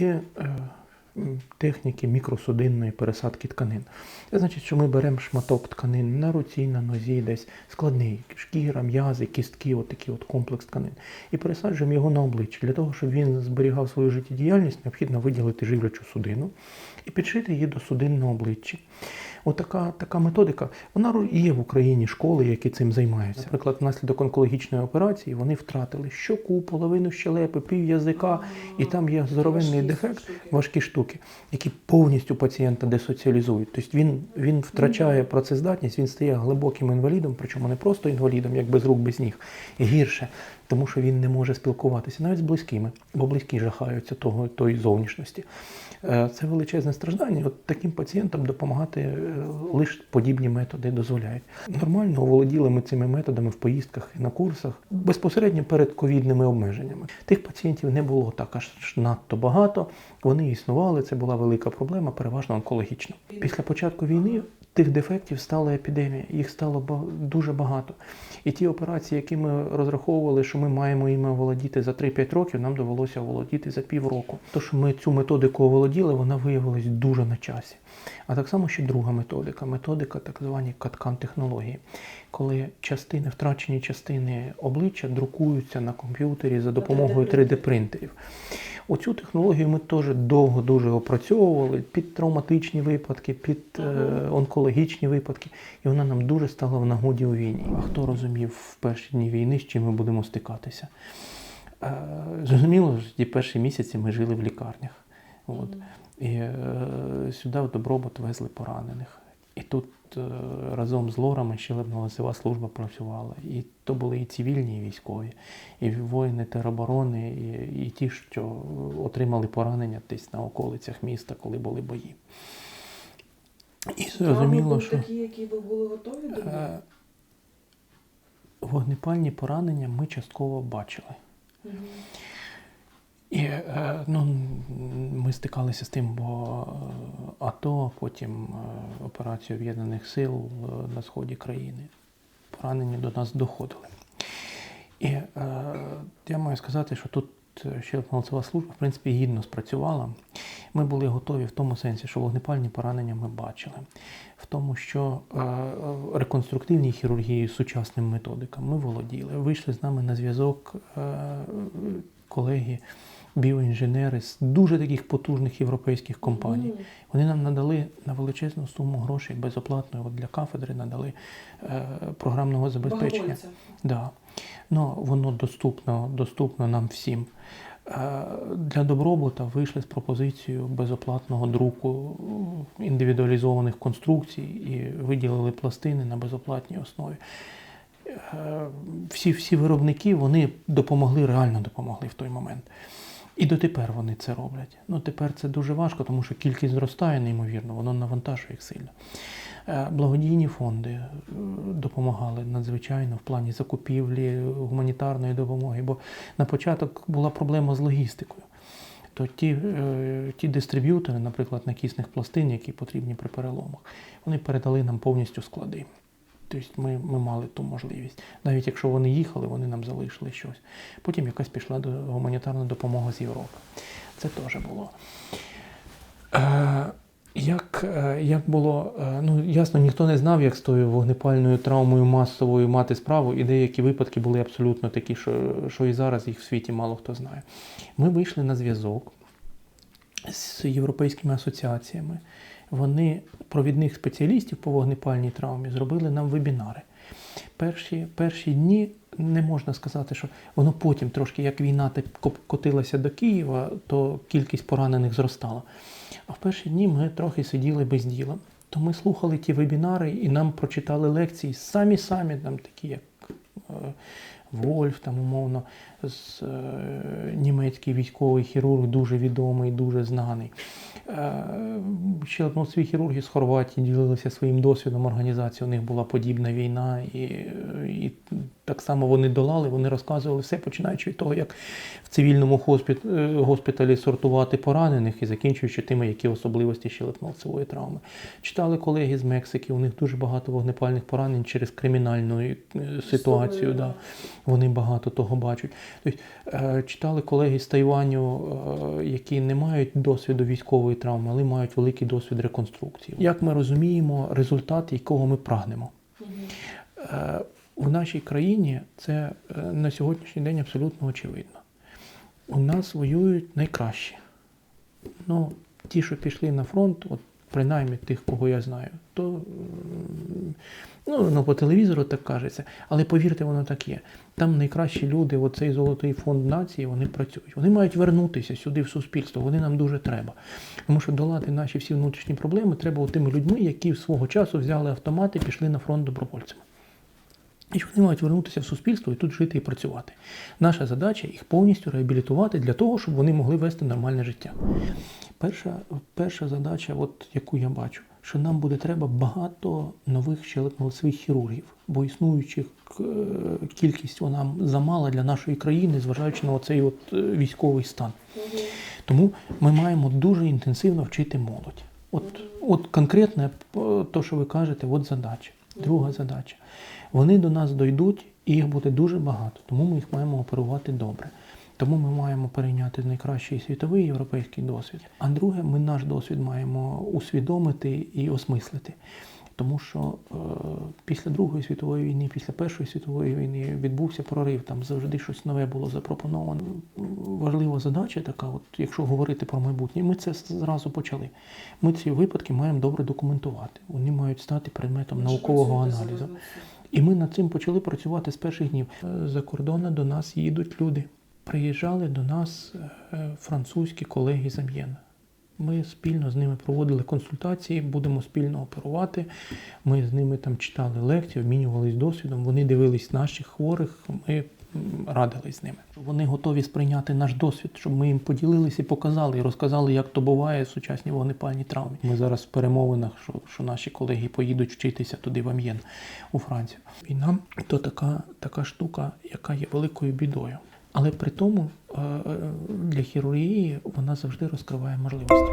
є е, техніки мікросудинної пересадки тканин. Це значить, що ми беремо шматок тканин на руці, на нозі, десь складний, шкіра, м'язи, кістки, отакий от комплекс тканин. І пересаджуємо його на обличчя. Для того, щоб він зберігав свою життєдіяльність, необхідно виділити живлячу судину і підшити її до судин на обличчі. Отака така методика, вона є в Україні школи, які цим займаються. Наприклад, внаслідок онкологічної операції вони втратили щоку, половину щелепи, пів язика, і там є здоровенний дефект, важкі штуки, які повністю пацієнта десоціалізують. Тобто він, він втрачає працездатність, він стає глибоким інвалідом, причому не просто інвалідом, як без рук, без ніг, гірше, тому що він не може спілкуватися навіть з близькими, бо близькі жахаються того, тої зовнішності. Е, Це величезне страждання. От таким пацієнтам допомагати лише подібні методи дозволяють. Нормально оволоділи ми цими методами в поїздках і на курсах безпосередньо перед ковідними обмеженнями. Тих пацієнтів не було так аж надто багато. Вони існували. Це була велика проблема, переважно онкологічна. Після початку війни тих дефектів стала епідемія. Їх стало дуже багато. І ті операції, які ми розраховували, що ми маємо іми оволодіти за 3-5 років, нам довелося оволодіти за півроку. То, що ми цю методику оволоділи, вона виявилась дуже на часі. А так само ще друга методика методика так звані каткан технології, коли частини, втрачені частини обличчя друкуються на комп'ютері за допомогою 3D-принтерів. Оцю технологію ми теж довго дуже опрацьовували під травматичні випадки, під е, онкологічні випадки, і вона нам дуже стала в нагоді у війні. А хто розумів в перші дні війни, з чим ми будемо стикатися? Е, зрозуміло, що ті перші місяці ми жили в лікарнях. От. І е, сюди в Добробут везли поранених. Тут е, разом з лорами щелепно-лицева служба працювала. І то були і цивільні, і військові, і воїни тероборони, і, і ті, що отримали поранення десь на околицях міста, коли були бої. І зрозуміло, що такі, які ви були готові до них? е, вогнепальні поранення ми частково бачили. Мгм. І е, ну, ми стикалися з тим, бо АТО, потім е, операцію Об'єднаних Сил е, на сході країни. Поранені до нас доходили. І е, я маю сказати, що тут щелепно-лицева служба, в принципі, гідно спрацювала. Ми були готові в тому сенсі, що вогнепальні поранення ми бачили, в тому, що е, реконструктивній хірургії сучасним методикам ми володіли. Вийшли з нами на зв'язок е, колеги, біоінженери з дуже таких потужних європейських компаній. Вони нам надали на величезну суму грошей безоплатно от для кафедри надали е, програмного забезпечення. Да. Ну, воно доступно, доступно нам всім. Е, Для добробута вийшли з пропозицією безоплатного друку індивідуалізованих конструкцій і виділили пластини на безоплатній основі. Е, Всі, всі виробники вони допомогли, реально допомогли в той момент. І дотепер вони це роблять. Ну тепер це дуже важко, тому що кількість зростає неймовірно, воно навантажує їх сильно. Е, Благодійні фонди е, допомагали надзвичайно в плані закупівлі гуманітарної допомоги, бо на початок була проблема з логістикою. То ті, е, ті дистриб'ютори, наприклад, накісних пластин, які потрібні при переломах, вони передали нам повністю склади. Тобто ми, ми мали ту можливість. Навіть якщо вони їхали, вони нам залишили щось. Потім якась пішла до гуманітарна допомога з Європи. Це теж було. Е, як, е, як було, е, ну ясно, ніхто не знав, як з тою вогнепальною травмою масовою мати справу, і деякі випадки були абсолютно такі, що, що і зараз їх в світі мало хто знає. Ми вийшли на зв'язок з європейськими асоціаціями. Вони провідних спеціалістів по вогнепальній травмі зробили нам вебінари. Перші, перші дні не можна сказати, що воно потім трошки, як війна котилася до Києва, то кількість поранених зростала. А в перші дні ми трохи сиділи без діла. То ми слухали ті вебінари і нам прочитали лекції самі-самі, там такі, як е, Вольф, там умовно, з, е, німецький військовий хірург, дуже відомий, дуже знаний. Е, Ще односві хірурги з Хорватії ділилися своїм досвідом організації. У них була подібна війна, і, і так само вони долали, вони розказували все, починаючи від того, як в цивільному хоспіт, е, госпіталі сортувати поранених і закінчуючи тими, які особливості щелепно-лицевої травми. Читали колеги з Мексики, у них дуже багато вогнепальних поранень через кримінальну ситуацію. Да. Вони багато того бачать. Тобто, е, читали колеги з Тайваню, е, які не мають досвіду військової травми, але мають великий досвід реконструкції. Як ми розуміємо результат, якого ми прагнемо? Мгм. Е, У нашій країні це на сьогоднішній день абсолютно очевидно. У нас воюють найкращі. Ну, ті, що пішли на фронт, от принаймні тих, кого я знаю, то ну, ну, по телевізору так кажеться, але повірте, воно так є. Там найкращі люди, оцей золотий фонд нації, вони працюють. Вони мають вернутися сюди в суспільство, вони нам дуже треба. Тому що долати наші всі внутрішні проблеми треба тими людьми, які свого часу взяли автомати пішли на фронт добровольцями. І вони мають вернутися в суспільство і тут жити і працювати. Наша задача їх повністю реабілітувати для того, щоб вони могли вести нормальне життя. Перша, перша задача, от, яку я бачу, що нам буде треба багато нових щелепно-лицевих хірургів, бо існуючих е, кількість вона замала для нашої країни, зважаючи на оцей от е, військовий стан. Тому ми маємо дуже інтенсивно вчити молодь. От, от конкретне е, то, що ви кажете, от задача. Друга задача. Вони до нас дойдуть, і їх буде дуже багато, тому ми їх маємо оперувати добре. Тому ми маємо перейняти найкращий світовий європейський досвід. А друге, ми наш досвід маємо усвідомити і осмислити. Тому що е, після Другої світової війни, після Першої світової війни відбувся прорив, там завжди щось нове було запропоновано. Важлива задача така, от якщо говорити про майбутнє, ми це зразу почали. Ми ці випадки маємо добре документувати. Вони мають стати предметом наукового аналізу. І ми над цим почали працювати з перших днів. Е, За кордону до нас їдуть люди. Приїжджали до нас е, французькі колеги з Амьєна. Ми спільно з ними проводили консультації, будемо спільно оперувати. Ми з ними там читали лекції, обмінювались досвідом. Вони дивились наших хворих. Ми радились з ними. Вони готові сприйняти наш досвід, щоб ми їм поділилися і показали, і розказали, як то буває в сучасній вогнепальній травмі. Ми зараз в перемовинах, що, що наші колеги поїдуть вчитися туди в Амьєн, у Францію. Війна то така, така штука, яка є великою бідою. Але при тому е, е, для хірургії вона завжди розкриває можливості.